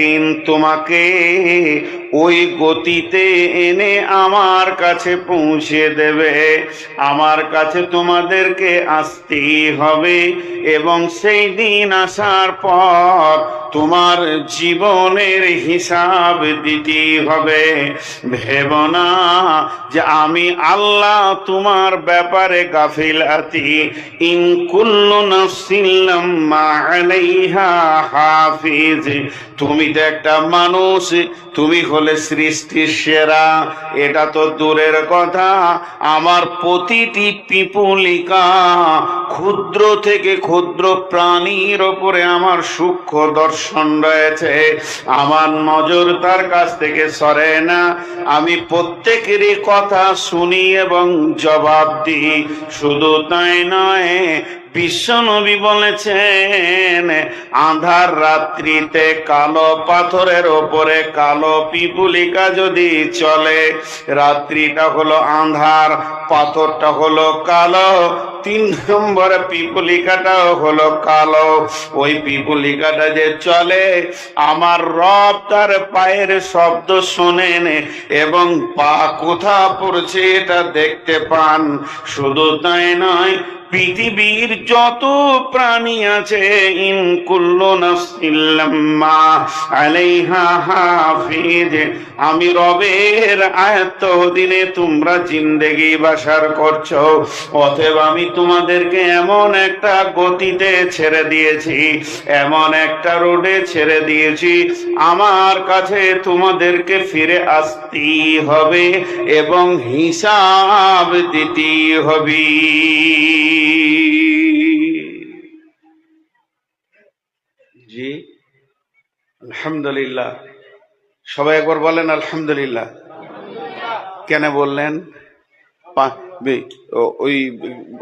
একদিন তোমাকে ওই গতিতে এনে আমার কাছে পৌঁছে দেবে। আমার কাছে তোমাদেরকে আসতেই হবে এবং সেই দিন আসার পর তোমার জীবনের হিসাব দিতে হবে। ভেব না যে আমি আল্লাহ তোমার ব্যাপারে গাফিল আতি। ইন কুল্লু নাফসিল্লাম মা আলাইহা হাফিজ। তুমি তো একটা মানুষ, তুমি হলে সৃষ্টির সেরা, এটা তো দূরের কথা। আমার প্রতিটি পিপুলিকা ক্ষুদ্র থেকে ক্ষুদ্র প্রাণীর ওপরে আমার সূক্ষ্ম দর্শন রয়েছে। আমার নজর তার কাছ থেকে সরে না। আমি প্রত্যেকেরই কথা শুনি এবং জবাব দিই। শুধু তাই নয় বিশ্বনবী বলেছেন, আধার রাত্রিতে কালো পাথরের ওপরে কালো পিপুলিকা যদি চলে, রাত্রিটা হলো আধার পাথরটা হলো কালো, তিন নম্বরে পিপুলিকাটাও হলো কালো। ওই পিপুলিকাটা যে চলে, আমার রব তার পায়ের শব্দ শোনেন এবং পা কোথা পড়ছে এটা দেখতে পান। শুধু তাই নয় পৃথিবীর যত প্রাণী আছে, ইন কুল্লু নাফসিল্লাম্মা আলাইহা হাফিজ। আমি রবের আয়াত দিনে তোমরা জিন্দেগি বাসার করছ। অতএব আমি তোমাদেরকে এমন একটা গতিতে ছেড়ে দিয়েছি, এমন একটা রোডে ছেড়ে দিয়েছি, আমার কাছে তোমাদেরকে ফিরে আসতেই হবে এবং হিসাব দিতেই হবে। জি, আলহামদুলিল্লাহ। সবাই একবার বলেন আলহামদুলিল্লাহ। কেন বললেন? ওই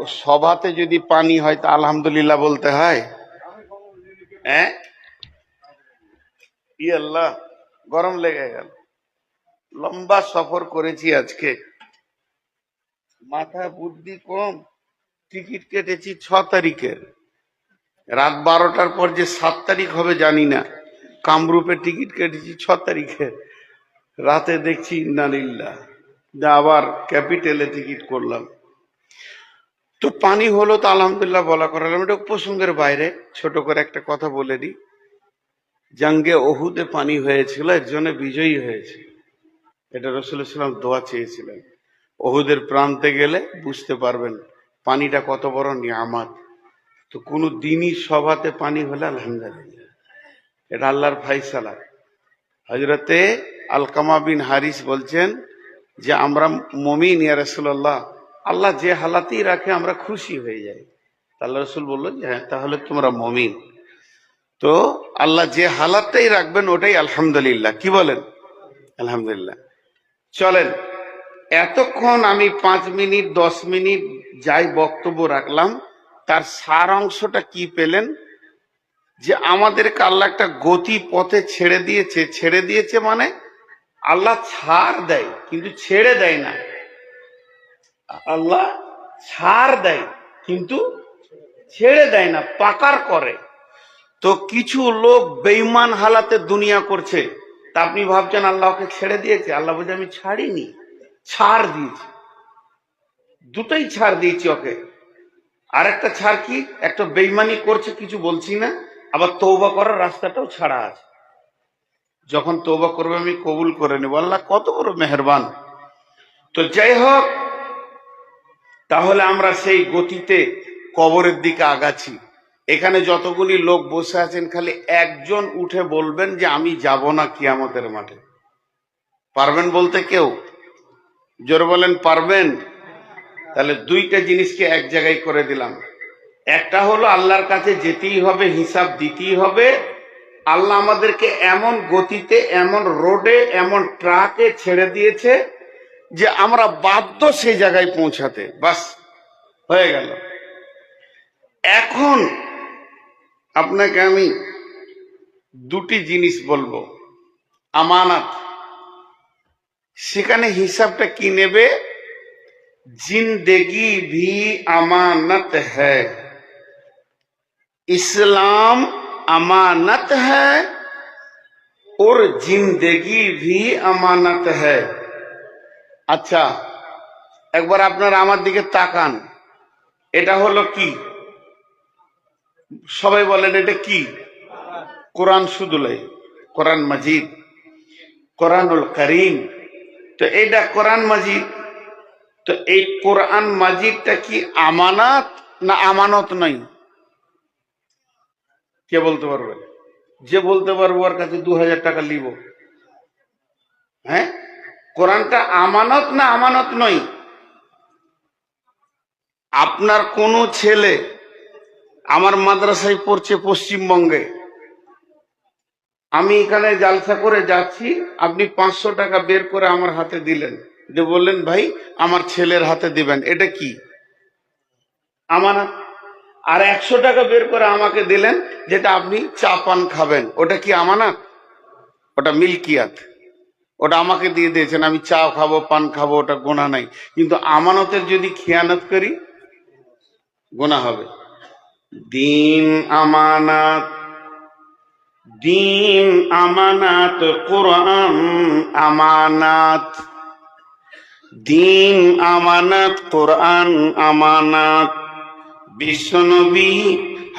সভাতে যদি পানি হয় তা আলহামদুলিল্লাহ বলতে হয়? হ্যাঁ? গরম লেগে গেল। লম্বা সফর করেছি আজকে। মাথা বুদ্ধি কম। টিকিট কেটেছি ছ তারিখের। রাত বারোটার পর যে সাত তারিখ হবে জানি না। কামরূপে টিকিট কেটেছি ছ তারিখে রাতে দেখছি ইন্নালিল্লাহ যা আবার ক্যাপিটালে টিকিট করলাম। তো পানি হলো তো আলহামদুলিল্লাহ বলা করালাম এটা উপসঙ্গের বাইরে। ছোট করে একটা কথা বলে দিই। জাঙ্গে ওহুদে পানি হয়েছিল, এর জন্য বিজয়ী হয়েছে। এটা রসুল ইসলাম দোয়া চেয়েছিলেন। ওহুদের প্রান্তে গেলে বুঝতে পারবেন পানিটা কত বড় নিয়ামত। তো কোনো দিনই সভাতে পানি হলে আলহামদুলিল্লাহ। এটা আল্লাহর ফাইসালা হজরতে আলকামা বিন হারিস বলছেন যে, আমরা মমিন, ইয়া রসুল্লাহ আল্লাহ যে হালাতেই রাখে, আমরা খুশি হয়ে যাই। আল্লাহ রসুল বলল যে হ্যাঁ তাহলে তোমরা মমিন। তো আল্লাহ যে হালাতটাই রাখবেন, ওটাই আলহামদুলিল্লাহ। কি বলেন? আলহামদুলিল্লাহ। চলেন, এতক্ষণ আমি পাঁচ মিনিট, দশ মিনিট যাই বক্তব্য রাখলাম, তার সার অংশটা কি পেলেন? যে আমাদেরকে আল্লাহ একটা গতি পথে ছেড়ে দিয়েছে। ছেড়ে দিয়েছে মানে আল্লাহ ছাড় দেয়, কিন্তু ছেড়ে দেয় না। আল্লাহ ছাড় দেয়, কিন্তু ছেড়ে দেয় না, পাকার করে। তো কিছু লোক বেইমান হালাতে দুনিয়া করছে। তা আপনি ভাবছেন আল্লাহকে ছেড়ে দিয়েছে? আল্লাহ বলছে, আমি ছাড়িনি, ছাড় দিয়েছি। দুটোই ছাড় দিয়েছি ওকে। আর একটা ছাড় কি? একটা বেইমানি করছে, কিছু বলছি না, আবার তৌবা করার রাস্তাটাও ছাড়া আছে। যখন তৌবা করবে, আমি কবুল করে নেব। আল্লাহ কত বড় মেহরবান। তো যাই হোক, তাহলে আমরা সেই গতিতে কবরের দিকে আগাছি এখানে যতগুলি লোক বসে আছেন, খালি একজন উঠে বলবেন যে, আমি যাব না কিয়ামতের মাঠে। পারবেন বলতে কেউ? জোর বলেন, পারবেন? তাহলে দুইটা জিনিসকে এক জায়গায় করে দিলাম। একটা হলো আল্লাহর কাছে যেতেই হবে, হিসাব দিতেই হবে। আল্লাহ আমাদেরকে এমন গতিতে, এমন রোডে, এমন ট্রাকে ছেড়ে দিয়েছে যে আমরা বাধ্য সেই জায়গায় পৌঁছাতে। বাস, হয়ে গেল। এখন আপনাকে আমি দুটি জিনিস বলব। আমানত। সেখানে হিসাবটা কি নেবে? जिंदगी भी अमानत है इस्लाम अमानत है और जिंदगी भी अमानत है আচ্ছা একবার আপনারা আমার দিকে তাকান এটা হলো কি সবাই বলেন এটা কি কোরআন শুধুলাই কোরআন মাজিদ কোরআনুল করিম তো এইটা কোরআন মাজিদ তো এই কোরআন মাজিদটা কি আমানত না আমানত নাই? কে বলতে পারবে? যে বলতে পারব ওর কাছে দু হাজার টাকা নিব হ্যাঁ? কোরআনটা আমানত না আমানত নয় আপনার কোনো ছেলে আমার মাদ্রাসায় পড়ছে পশ্চিমবঙ্গে, আমি এখানে জালসা করে যাচ্ছি, আপনি পাঁচশো টাকা বের করে আমার হাতে দিলেন। যে বললেন, ভাই, আমার ছেলের হাতে দিবেন। এটা কি? আমানত আর একশো টাকা বের করে আমাকে দিলেন যেটা আপনি চা পান খাবেন। ওটা কি আমানত? ওটা মিল্কিয়াত। ওটা আমাকে দিয়ে দিয়েছেন, আমি চা খাব, পান খাব, ওটা গোনা নাই। কিন্তু আমানতের যদি খেয়ানত করি গোনা হবে। দিন আমানাত দিন আমানাত, কোরআন আমানাত। দিন আমানাত কোরআন আমানাত। বিশ্বনবী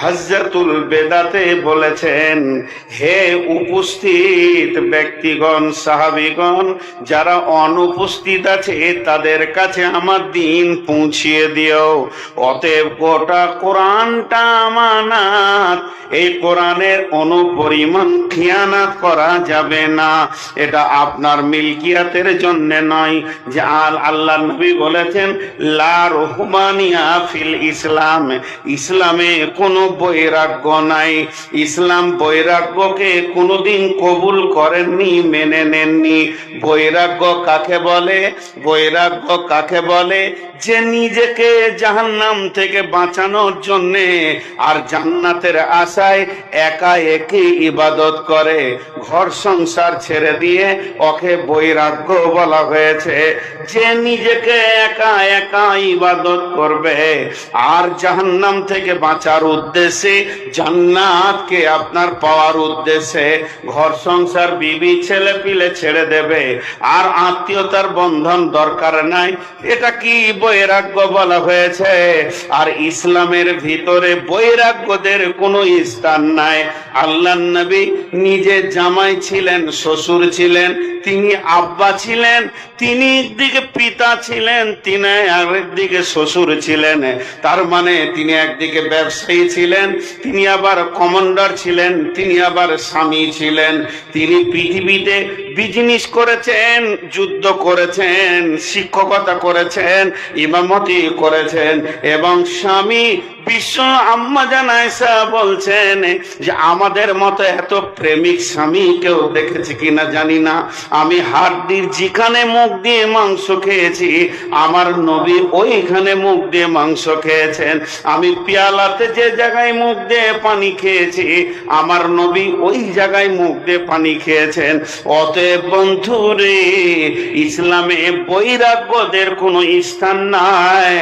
হজরতুল বেদাতে বলেছেন, হে উপস্থিত ব্যক্তিগণ, সাহাবিগণ, যারা অনুপস্থিত আছে, তাদের কাছে আমার দিন পৌঁছিয়ে দিও। অতএব গোটা কোরআনটা আমানাত। এই কোরআনের অনুপরিমাণ খিয়ানাত করা যাবে না। এটা আপনার মিল্কিয়াতের জন্য নয়, যে আল আল্লাহ নবী বলেছেন, লা রহমানিয়া ফিল ইসলাম। ইসলামে কোনো বৈরাগ্য নাই। ইসলাম বৈরাগ্যকে কোনোদিন কবুল করেননি, মেনে নেননি। বৈরাগ্য কাকে বলে? বৈরাগ্য কাকে বলে? যে নিজেকে জাহান্নাম থেকে বাঁচানোর জন্যে আর জান্নাতের আশায় একা একই ইবাদত করে, ঘর সংসার ছেড়ে দিয়ে ওকে বৈরাগ্য বলা হয়েছে। যে নিজেকে একা একা ইবাদত করবে আর জাহান্নাম থেকে বাঁচার উদ্দেশ্যে জান্নাতকে আপনার পাওয়ার উদ্দেশ্যে ঘর সংসার, বিবি, ছেলে পিলে ছেড়ে দেবে। আর আত্মীয়তার বন্ধন দরকার নাই। এটা কি বৈরাগ্য বলা হয়েছে? আর ইসলামের ভিতরে বৈরাগ্যদের কোনো স্থান নাই। আল্লাহ নবী নিজে জামাই ছিলেন, শ্বশুর ছিলেন, তিনি আব্বা ছিলেন, তিনি একদিকে পিতা ছিলেন, তিনি আরেকদিকে শ্বশুর ছিলেন। তার মানে তিনি একদিকে ব্যবসায়ী ছিলেন তিনি আবার কমান্ডার ছিলেন, তিনি আবার স্বামী ছিলেন। তিনি পৃথিবীতে বিজনেস করেছেন, যুদ্ধ করেছেন, শিক্ষকতা করেছেন, ইমামতি করেছেন এবং স্বামী বিশ্ব আম্মা জানাইসা বলছেন যে, আমাদের মতো এত প্রেমিক স্বামী কেউ দেখেছে কিনা জানি না। আমি হাড্ডির যেখানে মুখ দিয়ে মাংস খেয়েছি, আমার নবী ওইখানে মুখ দিয়ে মাংস খেয়েছেন। আমি পেয়ালাতে যে জায়গায় মুখ দিয়ে পানি খেয়েছি। আমার নবী ওই জায়গায় মুখ দিয়ে পানি খেয়েছেন। অতএব বন্ধু রে ইসলামে বৈরাগ্যদের কোনো স্থান নাই।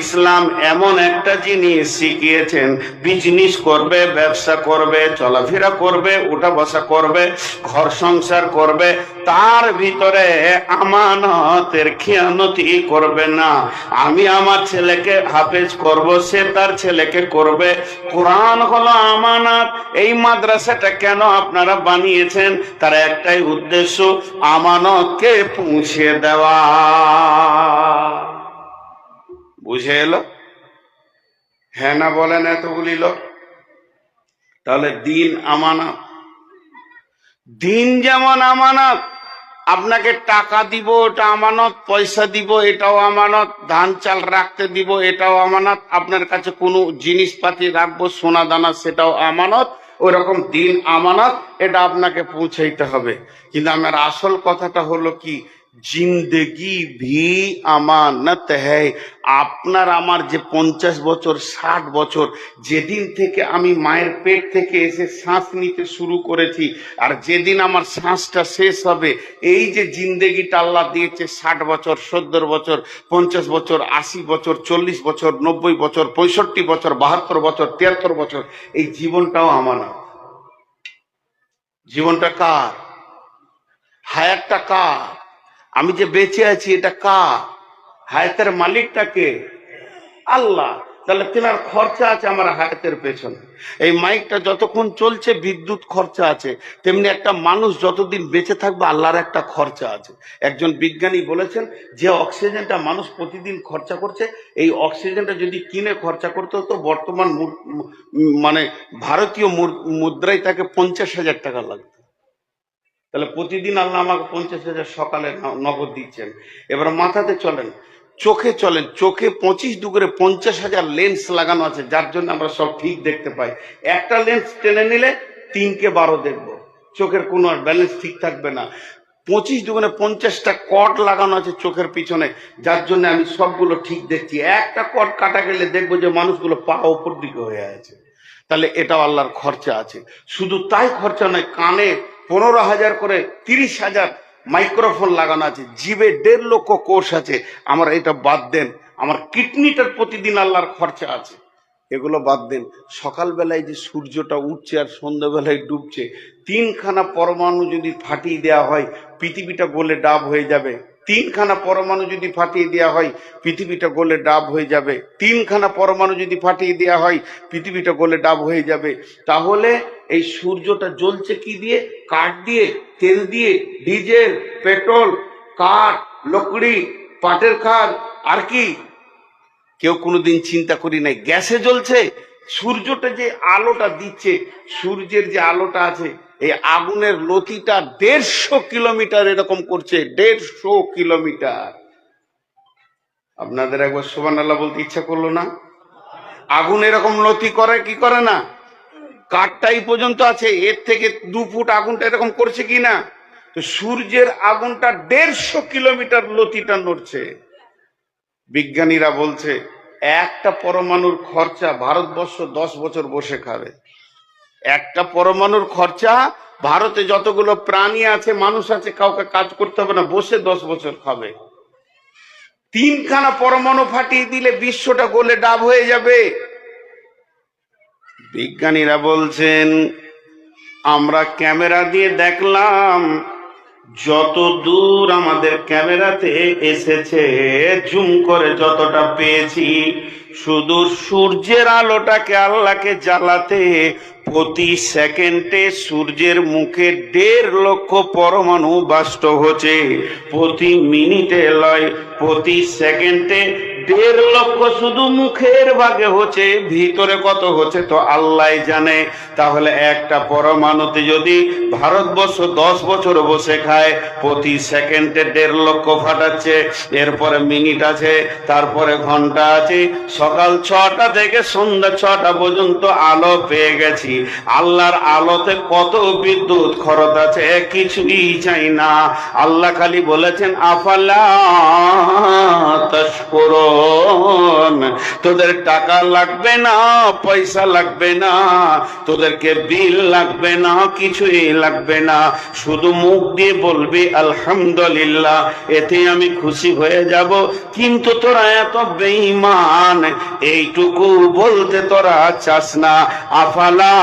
ইসলাম এমন একটা জিনিস শিখিয়েছেন বিজনেস করবে, ব্যবসা করবে, চলাফেরা করবে, উঠা বসা করবে, ঘর সংসার করবে তার ভিতরে আমানতের খেয়ানতি করবে না। আমি আমার ছেলেকে হাফেজ করব, সে তার ছেলেকে করবে। কোরআন হলো আমানত। এই মাদ্রাসাটা কেন আপনারা বানিয়েছেন? তার একটাই উদ্দেশ্য, আমানতকে পৌঁছে দেওয়া। বুঝে এলো? হ্যাঁ না বলেন এতগুলি লোক? তাহলে দিন আমানত। দিন যেমন আমানত আপনাকে টাকা দিব ওটা আমানত, পয়সা দিব, এটাও আমানত, ধান চাল রাখতে দিব, এটাও আমানত, আপনার কাছে কোনো জিনিসপাতি রাখব, সোনা দানা, সেটাও আমানত ওই রকম দিন আমানত, এটা আপনাকে পৌঁছাইতে হবে। কিন্তু আমার আসল কথাটা হলো কি জিন্দগি ভি আমানত হ্যায়। আপনার আমার যে পঞ্চাশ বছর, ষাট বছর, যেদিন থেকে আমি মায়ের পেট থেকে এসে শ্বাস নিতে শুরু করেছি, আর যেদিন আমার শ্বাসটা শেষ হবে, এই যে জিন্দেগিটা আল্লাহ দিয়েছে, ষাট বছর, সত্তর বছর, পঞ্চাশ বছর, আশি বছর, চল্লিশ বছর, নব্বই বছর, পঁয়ষট্টি বছর, বাহাত্তর বছর, তিয়াত্তর বছর, এই জীবনটাও আমার না। জীবনটা কার? হায়াতটা কা আমি যে বেঁচে আছি, এটা কা হায়াতের মালিকটাকে আল্লাহ। তাহলে তেনার খরচা আছে আমার হায়াতের পেছনে। এই মাইকটা যতক্ষণ চলছে, বিদ্যুৎ খরচা আছে। তেমনি একটা মানুষ যতদিন বেঁচে থাকবে, আল্লাহর একটা খরচা আছে। একজন বিজ্ঞানী বলেছেন, যে অক্সিজেনটা মানুষ প্রতিদিন খরচা করছে, এই অক্সিজেনটা যদি কিনে খরচা করতে হতো, বর্তমান মানে ভারতীয় মুদ্রায় তাকে পঞ্চাশ হাজার টাকা লাগতো। তাহলে প্রতিদিন আল্লাহ আমাকে পঞ্চাশ হাজার সকালে নগদ দিচ্ছেন। এবার মাথাতে চলেন, চোখে চলেন, চোখে পঁচিশ দুপুরে পঞ্চাশ হাজার লেন্স লাগানো আছে, যার জন্য আমরা সব ঠিক দেখতে পাই। একটা লেন্স টেনে নিলে তিনকে বারো দেখব। চোখের কোনো ব্যালেন্স ঠিক থাকবে না। পঁচিশ দুগুণে পঞ্চাশটা কট লাগানো আছে চোখের পিছনে, যার জন্য আমি সবগুলো ঠিক দেখছি। একটা কট কাটা গেলে দেখব যে মানুষগুলো পা ওপর দিকে হয়ে আছে। তাহলে এটাও আল্লাহর খরচা আছে। শুধু তাই খরচা নয়, কানে পনেরো হাজার করে তিরিশ হাজার মাইক্রোফোন লাগানো আছে। জিভে দেড় লক্ষ কোর্স আছে। আমার এটা বাদ দেন। আমার কিডনিটার প্রতিদিন আল্লাহর খরচা আছে। এগুলো বাদ দেন। সকালবেলায় যে সূর্যটা উঠছে আর সন্ধ্যাবেলায় ডুবছে, তিনখানা পরমাণু যদি ফাটিয়ে দেওয়া হয়, পৃথিবীটা গলে ডাব হয়ে যাবে। তিনখানা পরমাণু যদি ফাটিয়ে দেওয়া হয়, পৃথিবীটা গলে ডাব হয়ে যাবে। তিনখানা পরমাণু যদি ফাটিয়ে দেওয়া হয়, পৃথিবীটা গলে ডাব হয়ে যাবে। তাহলে এই সূর্যটা জ্বলছে কি দিয়ে? কাঠ দিয়ে, তেল দিয়ে, ডিজেল, পেট্রোল, কাঠ, লকড়ি, পাটের খার আর কি? কেউ কোনোদিন চিন্তা করি নাই। গ্যাসে জ্বলছে, সূর্যটা যে আলোটা দিচ্ছে, সূর্যের যে আলোটা আছে এই আগুনের লতিটা দেড়শো কিলোমিটার এরকম করছে, দেড়শো কিলোমিটার। আপনাদের একবার সোবান আল্লাহ বলতে ইচ্ছা করল না? আগুন এরকম লতি করে, কি করে না? কাঠটাই পর্যন্ত আছে, এর থেকে দু ফুট আগুনটা এরকম করছে কি না? তো সূর্যের আগুনটা দেড়শো কিলোমিটার লতিটা নড়ছে। বিজ্ঞানীরা বলছে, একটা পরমাণুর খরচা ভারতবর্ষ দশ বছর বসে খাবে। একটা পরমাণুর খরচা, ভারতে যতগুলো প্রাণী আছে, মানুষ আছে, কাউকে কাজ করতে হবে না, বসে দশ বছর খাবে। তিনখানা পরমাণু ফাটিয়ে দিলে বিশ্বটা গোলে ডাব হয়ে যাবে। বিজ্ঞানীরা বলছেন, আমরা ক্যামেরা দিয়ে দেখলাম যত দূর আমাদের ক্যামেরাতে এসেছে, জুম করে যতটা পেয়েছি, শুধু সূর্যের আলোটাকে আল্লাহকে জ্বালাতে প্রতি সেকেন্ডে সূর্যের মুখে দেড় লক্ষ পরমাণু বাষ্ট হচ্ছে। প্রতি মিনিটে লয়, প্রতি সেকেন্ডে দেড় লক্ষ শুধু মুখের ভাগে হচ্ছে, ভিতরে কত হচ্ছে তো আল্লাহ জানে। তাহলে একটা পরমাণুতে যদি ভারতবর্ষ দশ বছর বসে খায়, প্রতি সেকেন্ডে দেড় লক্ষ ফাটাচ্ছে, এরপরে মিনিট আছে, তারপরে ঘণ্টা আছে, সকাল ছটা থেকে সন্ধ্যা ছটা পর্যন্ত আলো পেয়ে গেছি। আল্লাহর আলোতে কত বিদ্যুৎ খরচ আছে কিছুই চাই না। আল্লাহ খালি বলেছেন আফাল্লা তস্করণ তোদের টাকা লাগবে না, পয়সা লাগবে না, তোদেরকে বিল লাগবে না, কিছুই লাগবে না। শুধু মুখ দিয়ে বলবি, আলহামদুলিল্লাহ, এতে আমি খুশি হয়ে যাব। কিন্তু তোরা এত বেঈমান, এইটুকু বলতে তোরা চাস না। আফালা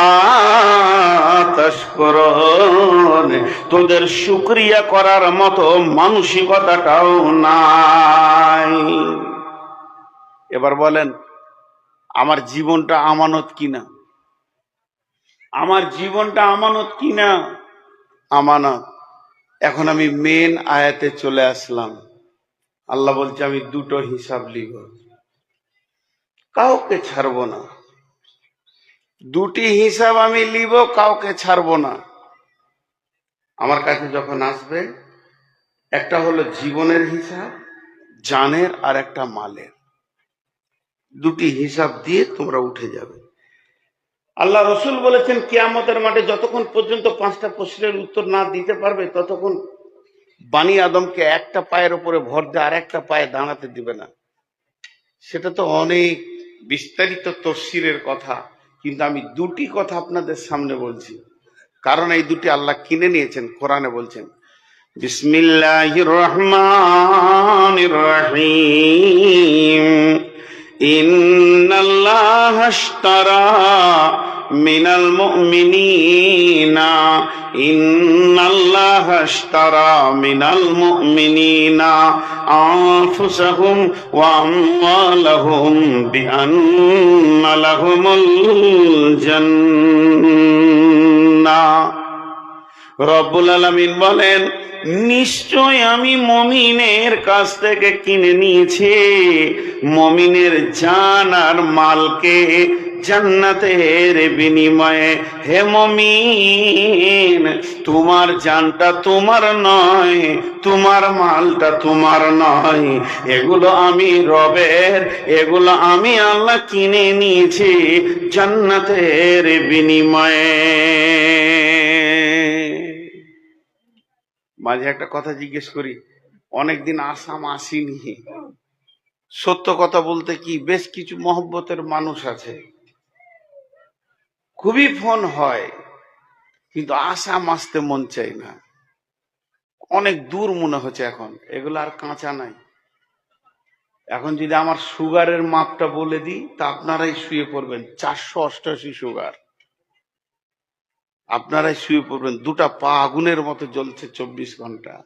তোদের শুক্রিয়া করার মতো মানসিকতাটাও নাই। এবার বলেন, আমার জীবনটা আমানত কিনা? আমার জীবনটা আমানত কিনা? আমানত। এখন আমি মেন আয়াতে চলে আসলাম। আল্লাহ বলছে, আমি দুটো হিসাব লিব কাউকে ছাড়বো না। দুটি হিসাব আমি লিব, কাউকে ছাড়বো না। আমার কাছে যখন আসবে, একটা হলো জীবনের হিসাব, জানের, আর একটা মালের। দুটি হিসাব দিয়ে তোমরা উঠে যাবে। আল্লাহ রসুল বলেছেন, কিয়ামতের মাঠে যতক্ষণ পর্যন্ত পাঁচটা প্রশ্নের উত্তর না দিতে পারবে, ততক্ষণ বানি আদমকে একটা পায়ের উপরে ভর দিয়ে আর একটা পায়ে দাঁড়াতে দিবে না। সেটা তো অনেক বিস্তারিত তফসিরের কথা, কিন্তু আমি দুটি কথা আপনাদের সামনে বলছি। কারণ এই দুটি আল্লাহ কিনে নিয়েছেন, কোরআনে বলছেন, বিসমিল্লাহির রহমানির রহিম। إن الله اشترى من المؤمنين إن الله اشترى من المؤمنين أنفسهم وأموالهم بأن لهم الجنة রব্বুল আলমিন বলেন, নিশ্চয় আমি মমিনের কাছ থেকে কিনে নিয়েছি। মমিনের জান আর মালকে জান্নাতের বিনিময়ে। হে মমিন, তোমার জানটা তোমার নয়, তোমার মালটা তোমার নয়। এগুলো আমি রবের, এগুলো আমি আল্লাহ কিনে নিয়েছি জান্নাতের বিনিময়ে। মাঝে একটা কথা জিজ্ঞেস করি, অনেকদিন আসাম আসিনি। সত্য কথা বলতে কি, বেশ কিছু মহব্বতের মানুষ আছে। খুবই ফোন হয়, কিন্তু আসাম আসতে মন চাই না। অনেক দূর মনে হচ্ছে এখন, এগুলো আর কাঁচা নাই। এখন যদি আমার সুগারের মাপটা বলে দিই, তা আপনারাই শুয়ে পড়বেন, চারশো অষ্টাশি সুগার। আপনারাই শুয়ে পড়বেন। দুটা পা আগুনের মতো জ্বলছে চব্বিশ ঘণ্টা।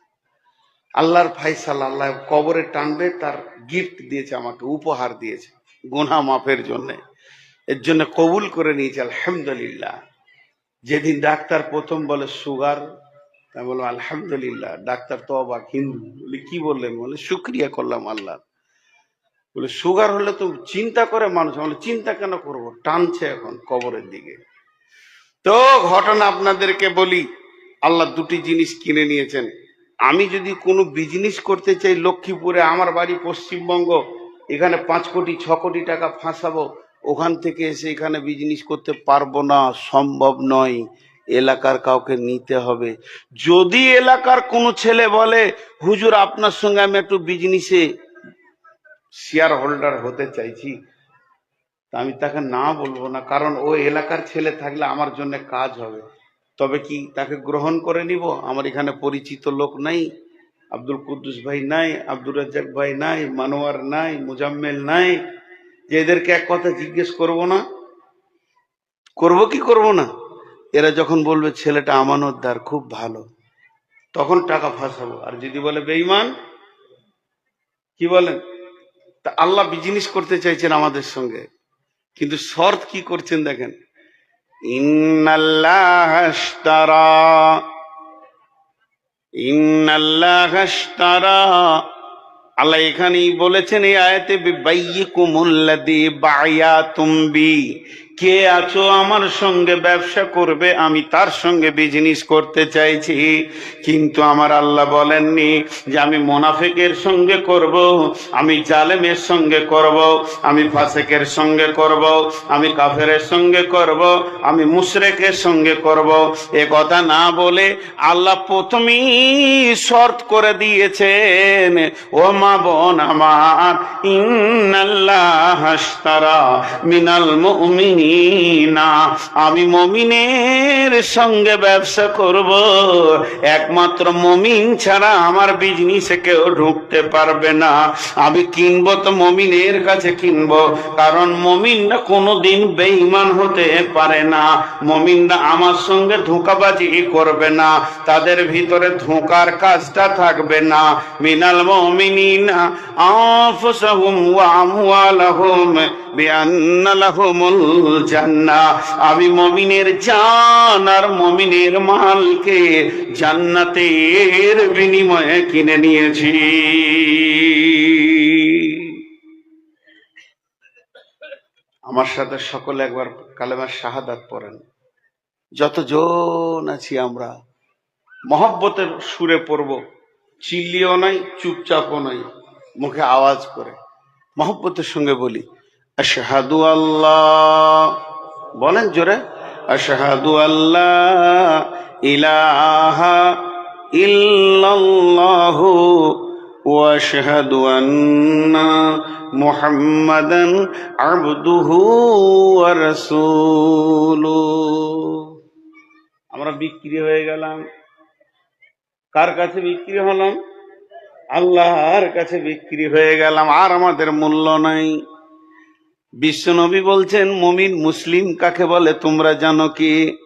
আল্লাহর ফাইসাল আল্লাহ কবরে টানবে তার গিফট দিয়েছে আমাকে, উপহার দিয়েছে গুনা মাফের জন্য। এর জন্য কবুল করে নিয়েছে, আলহামদুলিল্লাহ। যেদিন ডাক্তার প্রথম বলে, সুগার? আমি বললাম, আলহামদুলিল্লাহ। ডাক্তার তো অবাক হিন্দু? বলে, কি বললেন? বলে, শুক্রিয়া করলাম আল্লাহ বলে, সুগার হলে তো চিন্তা করে মানুষ বলে, চিন্তা কেন করব? টানছে এখন কবরের দিকে। তো ঘটনা আপনাদেরকে বলি, আল্লাহ দুটি জিনিস কিনে নিয়েছেন। আমি যদি কোনো বিজনেস করতে চাই লক্ষ্মীপুরে, আমার বাড়ি পশ্চিমবঙ্গ, এখানে পাঁচ কোটি, ছ কোটি টাকা ফাঁসাবো, ওখান থেকে এসে এখানে বিজনেস করতে পারব না, সম্ভব নয়। এলাকার কাউকে নিতে হবে। যদি এলাকার কোনো ছেলে বলে, হুজুর, আপনার সঙ্গে আমি একটু বিজনেসে শেয়ার হোল্ডার হতে চাইছি। তা আমি তাকে না বলব না, কারণ ও এলাকার ছেলে থাকলে আমার জন্য কাজ হবে। তবে কি তাকে গ্রহণ করে নিব? আমার এখানে পরিচিত লোক নাই, আব্দুল কুদ্দুস ভাই নাই, আব্দুর রাজ্জাক ভাই নাই, মানোয়ার নাই, মুজাম্মেল নাই। যে এদেরকে এক কথা জিজ্ঞেস করব না, করব কি করব না? এরা যখন বলবে, ছেলেটা আমানতদার, খুব ভালো। তখন টাকা ফাঁসাবো। আর যদি বলে বেইমান কি বলেন? তা আল্লাহ বিজনেস করতে চাইছেন আমাদের সঙ্গে। কিন্তু শর্ত কি করছেন দেখেন? আল্লাহ এখানেই বলেছেন এই আয়াতে বাইয়িকুমুল্লাযী বায়াতুম বি। কে আছো আমার সঙ্গে ব্যবসা করবে? আমি তার সঙ্গে বিজনেস করতে চাইছি। কিন্তু আমার আল্লাহ বলেননি যে আমি মোনাফেকের সঙ্গে করব, আমি জালেমের সঙ্গে করব, আমি ফাসেকের সঙ্গে করব, আমি কাফেরের সঙ্গে করব, আমি মুশরেকের সঙ্গে করব। এ কথা না বলে আল্লাহ প্রথমেই শর্ত করে দিয়েছেন ও মা বোন আমার, ইন্নাল্লাহ হাসতারা মিনাল মুমিনিনা আমি মমিনের সঙ্গে ব্যবসা করব। একমাত্র মমিন ছাড়া আমার বিজনেসে কেউ ঢুকতে পারবে না। আমি কিনবো তো মমিনের কাছে কিনবো, কারণ মমিনরা কোনোদিন বেঈমান হতে পারে না। মমিনরা আমার সঙ্গে ধোঁকাবাজি করবে না। তাদের ভিতরে ধোঁকার কাজটা থাকবে না। মিনাল মমিনিনা আনফুসাহুম ওয়া আমওয়ালাহুম বিআন্না লাহুমুল জান্নাহ আমি মমিনের জান আর মমিনের মালকে জান্নাতের বিনিময়ে কিনে নিয়েছি। আমার সাথে সকলে একবার কালেমার শাহাদাত পড়েন। যতজন আছি আমরা, মহব্বতের সুরে পড়ব, চিল্লিও নাই, চুপচাপও নাই, মুখে আওয়াজ করে, মহব্বতের সঙ্গে বলি আশাহাদু আল্লাহ বলেন জোরে, আশাহাদু আল্লাহ ইলাহা ইল্লাল্লাহু ওয়া আশহাদু আন্না আবদুহু ওয়া আমরা বিক্রি হয়ে গেলাম। কার কাছে বিক্রি হলাম? আল্লাহর কাছে বিক্রি হয়ে গেলাম। আর আমাদের মূল্য নাই। বিশ্বনবী বলছেন, মমিন মুসলিম কাকে বলে? তোমরা জানো কি?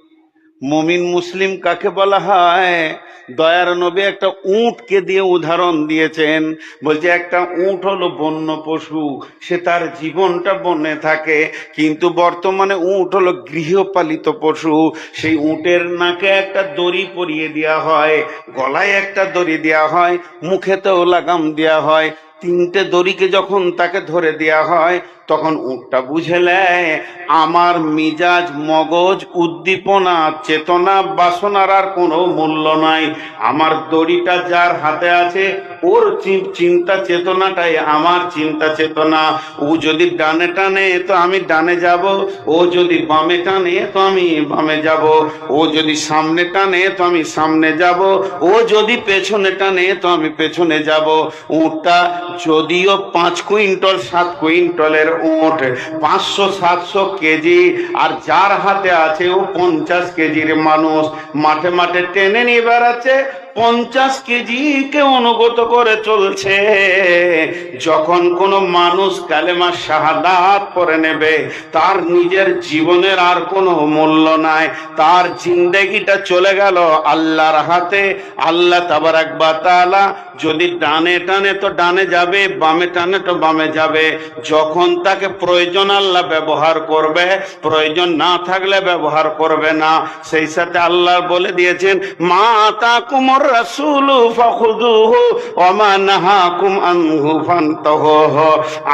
মমিন মুসলিম কাকে বলা হয়? দয়ার নবী একটা উটকে দিয়ে উদাহরণ দিয়েছেন। বলছে, একটা উট হলো বন্য পশু, সে তার জীবনটা বনে থাকে, কিন্তু বর্তমানে উট হলো গৃহপালিত পশু। সেই উটের নাকে একটা দড়ি পরিয়ে দেওয়া হয়, গলায় একটা দড়ি দেওয়া হয়, মুখেতেও লাগাম দেওয়া হয় তিনটে দড়িকে যখন তাকে ধরে দেওয়া হয় তখন উঁটটা বুঝে নেয় আমার মিজাজ, মগজ, উদ্দীপনা, চেতনা, বাসনার আর কোনো মূল্য নাই। আমার দড়িটা যার হাতে আছে, ওর চিন্তা চেতনাটাই আমার চিন্তা চেতনা। ও যদি ডানে টানে, তো আমি ডানে যাব। ও যদি বামে টানে, তো আমি বামে যাব। ও যদি সামনে টানে, তো আমি সামনে যাব। ও যদি পেছনে টানে, তো আমি পেছনে যাব। উটটা যদিও পাঁচ কুইন্টল, সাত কুইন্টলের উট। পাঁচশো, সাতশো কেজি আর যার হাতে আছে ও পঞ্চাশ কেজির মানুষ। মাঠে মাঠে টেনে নিয়ে বেড়াচ্ছে পঞ্চাশ কেজিকে অনুগত করে চলছে। যখন কোনো মানুষ কালেমা শাহাদাত করে নেবে, তার নিজের জীবনের আর কোনো মূল্য নাই। তার জিন্দেগিটা চলে গেল আল্লাহর হাতে। আল্লাহ তাবার একবার তালা যদি ডানে টানে তো ডানে যাবে, বামে টানে তো বামে যাবে। যখন তাকে প্রয়োজন আল্লাহ ব্যবহার করবে, প্রয়োজন না থাকলে ব্যবহার করবে না। সেই সাথে আল্লাহ বলে দিয়েছেন, মা তা কুমর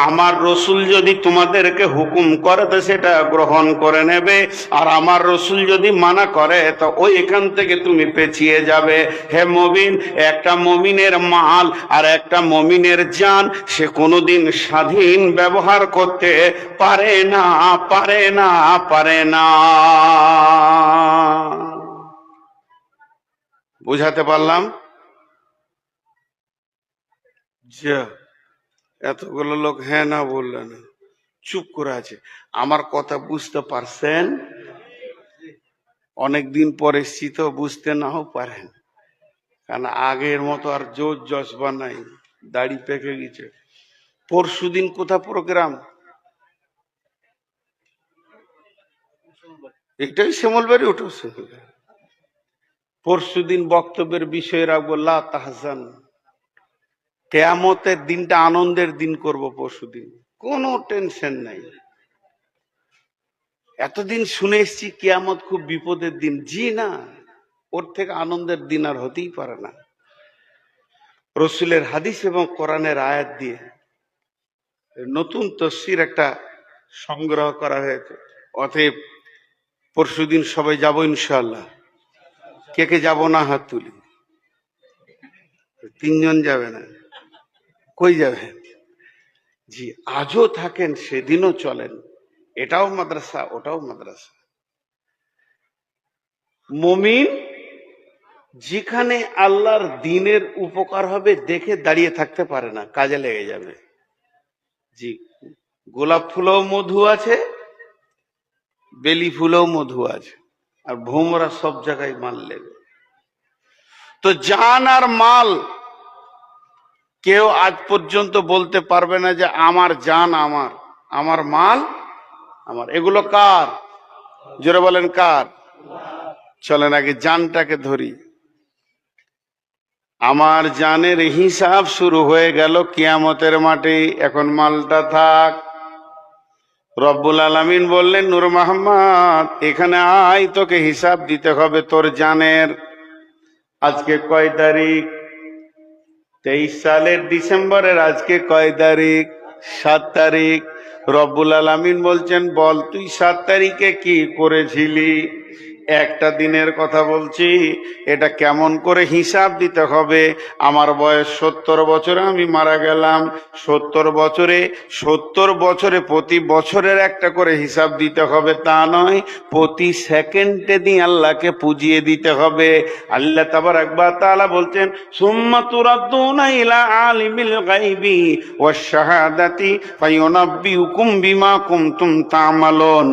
আমার রসুল যদি তোমাদেরকে হুকুম করে, তো সেটা গ্রহণ করে নেবে। আর আমার রসুল যদি মানা করে, তো ওই এখান থেকে তুমি পেছিয়ে যাবে। হে মমিন, একটা মমিনের মাল আর একটা মমিনের জান, সে কোনোদিন স্বাধীন ব্যবহার করতে পারে না পারে না পারে না। বুঝাতে পারলাম? এতগুলো লোক হ্যাঁ না বললে না। চুপ করে আছে। আমার কথা বুঝতে পারছেন? অনেক দিন পর এসছি তো বুঝতে নাও পারেন। কারণ আগের মতো আর জোর জজবা নাই। দাড়ি পেকে গেছে। পরশু দিন কোথা প্রোগ্রাম এটাই শ্যামলবাড়ি ওটা পরশু দিন বক্তব্যের বিষয় রাখব, লা তাহসান কেয়ামতের দিনটা আনন্দের দিন করব পরশু দিন কোনো টেনশন নাই। এতদিন শুনে এসছি কেয়ামত খুব বিপদের দিন। জি না, ওর থেকে আনন্দের দিন আর হতেই পারে না। রসুলের হাদিস এবং কোরআনের আয়াত দিয়ে নতুন তসির একটা সংগ্রহ করা হয়েছে। অতএব পরশুদিন সবাই যাব ইনশাল্লাহ কে কে যাব না হাত তুলি? তিনজন যাবে না। কই যাবে? জি, আজও থাকেন, সেদিনও চলেন। এটাও মাদ্রাসা, ওটাও মাদ্রাসা। মমিন, যেখানে আল্লাহর দিনের উপকার হবে, দেখে দাঁড়িয়ে থাকতে পারে না, কাজে লেগে যাবে। জি, গোলাপ ফুলও মধু আছে, বেলি ফুলও মধু আছে। আর ভোমরা সব জায়গায় মাল লেগে তো জান আর মাল কেউ আজ পর্যন্ত বলতে পারবে না যে আমার জান আমার আমার মাল আমার। এগুলো কার? জোরে বলেন কার? চলেন আগে জানটাকে ধরি। আমার জানের হিসাব শুরু হয়ে গেল কিয়ামতের মাঠে, এখন মালটা থাক। রব্বুল আলমিন বললেন, নুর মাহমাদ, এখানে আয়, তোকে হিসাব দিতে হবে তোর জানের। আজকে কয় তারিখ? তেইশ সালের ডিসেম্বরের আজকে কয় তারিখ? সাত তারিখ। রব্বুল আলমিন বলছেন, বল, তুই সাত তারিখে কি করেছিলি? একটা দিনের কথা বলছি, এটা কেমন করে হিসাব দিতে হবে? আমার বয়স সত্তর বছরে, আমি মারা গেলাম সত্তর বছরে। সত্তর বছরে প্রতি বছরের একটা করে হিসাব দিতে হবে, তা নয়, প্রতি সেকেন্ডে দিয়ে আল্লাহকে পুজিয়ে দিতে হবে। আল্লাহ তাবার একবার তাআলা বলছেন, সুম্মা তুরাদ্দুনা ইলা আলিমিল গায়বি ওয়াশ শাহাদাতি ফায়ুনাব্বিউকুম বিমা কুনতুম তা'মালুন